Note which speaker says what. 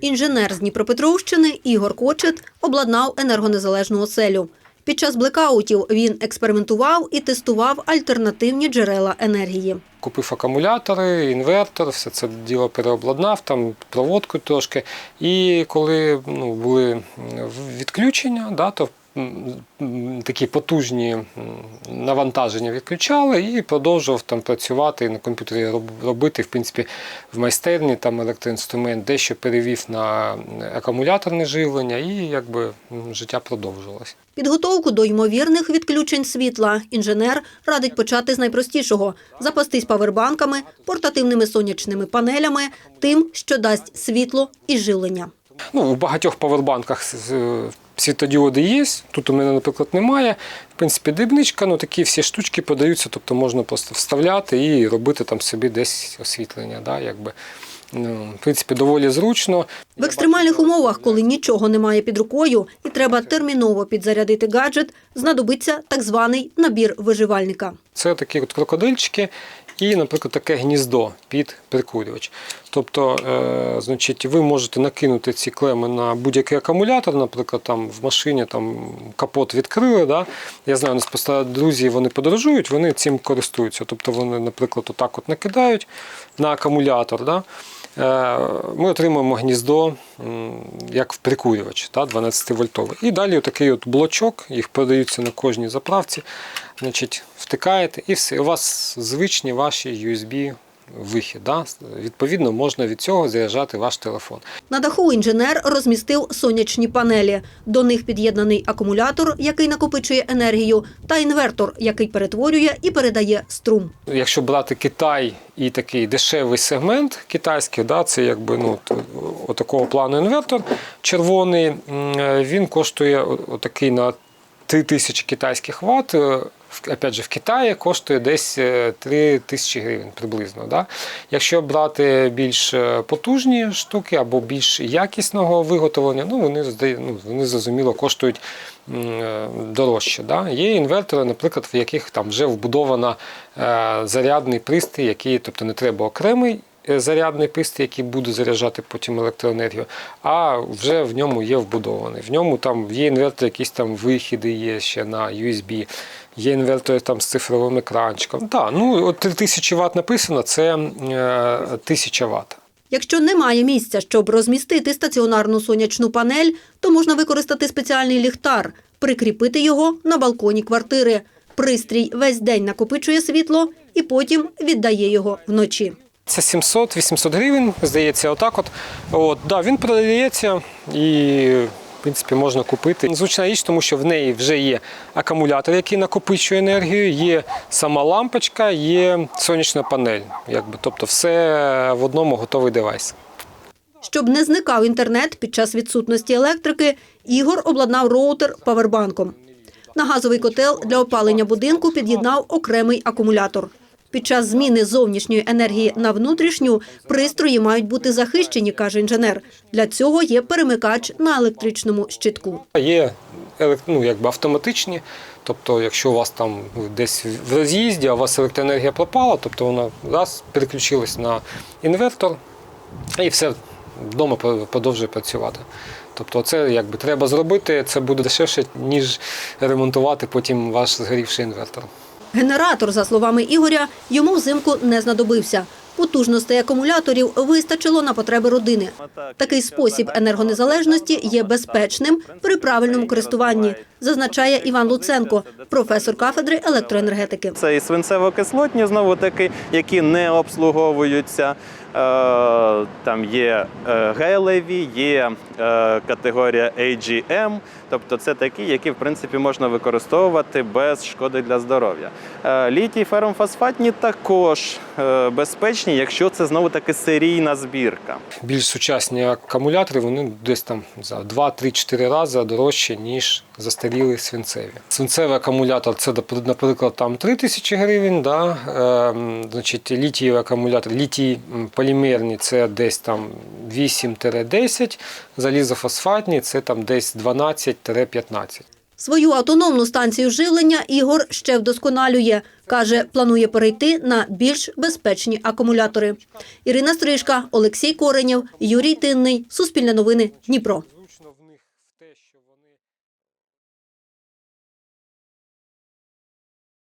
Speaker 1: Інженер з Дніпропетровщини Ігор Кочет обладнав енергонезалежну оселю. Під час блекаутів він експериментував і тестував альтернативні джерела енергії.
Speaker 2: Купив акумулятори, інвертор, все це діло переобладнав, там проводку трошки. І коли ну, були відключення, да, то такі потужні навантаження відключали і продовжував там працювати і на комп'ютері робити, в принципі, в майстерні там електроінструмент, дещо перевів на акумуляторне живлення, і якби життя продовжувалося.
Speaker 1: Підготовку до ймовірних відключень світла інженер радить почати з найпростішого – запастись павербанками, портативними сонячними панелями, тим, що дасть світло і живлення.
Speaker 2: Ну, у багатьох павербанках світодіоди є. Тут у мене, наприклад, немає. В принципі, дрібничка, ну такі всі штучки подаються, тобто можна просто вставляти і робити там собі десь освітлення. Да, якби. Ну, в принципі, доволі зручно.
Speaker 1: В екстремальних умовах, коли нічого немає під рукою і треба терміново підзарядити гаджет, знадобиться так званий набір виживальника.
Speaker 2: Це такі от крокодильчики і, наприклад, таке гніздо під прикурювач. Тобто, е, значить, ви можете накинути ці клеми на будь-який акумулятор, наприклад, там в машині там капот відкрили. Да? Я знаю, у нас просто друзі вони подорожують, вони цим користуються. Тобто вони, наприклад, отак от накидають на акумулятор. Да? Е, Ми отримуємо гніздо як в прикурювач, 12-вольтовий. І далі такий от блочок, їх продаються на кожній заправці. Значить, втикаєте і все. У вас звичні ваші USB вихід. Да? Відповідно, можна від цього заряджати ваш телефон.
Speaker 1: На даху інженер розмістив сонячні панелі. До них під'єднаний акумулятор, який накопичує енергію, та інвертор, який перетворює і передає струм.
Speaker 2: Якщо брати Китай і такий дешевий сегмент китайський, да, це якби ну, от- отакого плану інвертор червоний, він коштує отакий на 3000 китайських ватт. Е, Опять же, в Китаї коштує десь е, 3 тисячі гривень приблизно. Да? Якщо брати більш е, потужні штуки або більш якісного виготовлення, ну вони ну, вони зрозуміло коштують е, дорожче. Да? Є інвертори, наприклад, в яких там вже вбудована е, зарядний пристрій, який, тобто не треба окремий. Е, Зарядний пристрій, який буде заряджати потім електроенергію, а вже в ньому є вбудований. В ньому там є інвертор, якісь там вихіди є ще на USB, є інвертори там з цифровим екранчиком. Так, ну от 3000 Вт написано, це е, 1000 Вт.
Speaker 1: Якщо немає місця, щоб розмістити стаціонарну сонячну панель, то можна використати спеціальний ліхтар, прикріпити його на балконі квартири. Пристрій весь день накопичує світло і потім віддає його вночі.
Speaker 2: Це 700-800 гривень, здається, отак от. От, да, він продається і, в принципі, можна купити. Зручна річ, тому що в неї вже є акумулятор, який накопичує енергію, є сама лампочка, є сонячна панель. Якби, тобто все в одному готовий девайс.
Speaker 1: Щоб не зникав інтернет під час відсутності електрики, Ігор обладнав роутер павербанком. На газовий котел для опалення будинку під'єднав окремий акумулятор. Під час зміни зовнішньої енергії на внутрішню пристрої мають бути захищені, каже інженер. Для цього є перемикач на електричному щитку.
Speaker 2: Є ну, якби автоматичні, тобто, якщо у вас там десь в роз'їзді, а у вас електроенергія пропала, тобто вона раз переключилась на інвертор і все вдома продовжує працювати. Тобто, це якби треба зробити, це буде дешевше, ніж ремонтувати потім ваш згорівший інвертор.
Speaker 1: Генератор, за словами Ігоря, йому взимку не знадобився. Потужностей акумуляторів вистачило на потреби родини. Такий спосіб енергонезалежності є безпечним при правильному користуванні, зазначає Іван Луценко, професор кафедри електроенергетики.
Speaker 3: Це і свинцево-кислотні, знову таки, які не обслуговуються. Е, Там є е, гелеві, є е, категорія AGM, тобто це такі, які в принципі можна використовувати без шкоди для здоров'я. Літій ферромфосфатні також безпечні, якщо це знову таки серійна збірка.
Speaker 2: Більш сучасні акумулятори вони десь там за 2-3-4 рази дорожчі, ніж застарілі свинцеві. Свинцевий акумулятор це, наприклад, там 3 тисячі гривень. Да? Ем, значить, літієвий акумулятор, літій м, полімерні це десь там 8-10, залізофосфатні це там десь 12-15.
Speaker 1: Свою автономну станцію живлення Ігор ще вдосконалює. Каже, планує перейти на більш безпечні акумулятори. Ірина Стрижка, Олексій Коренєв, Юрій Тинний. Суспільне новини. Дніпро.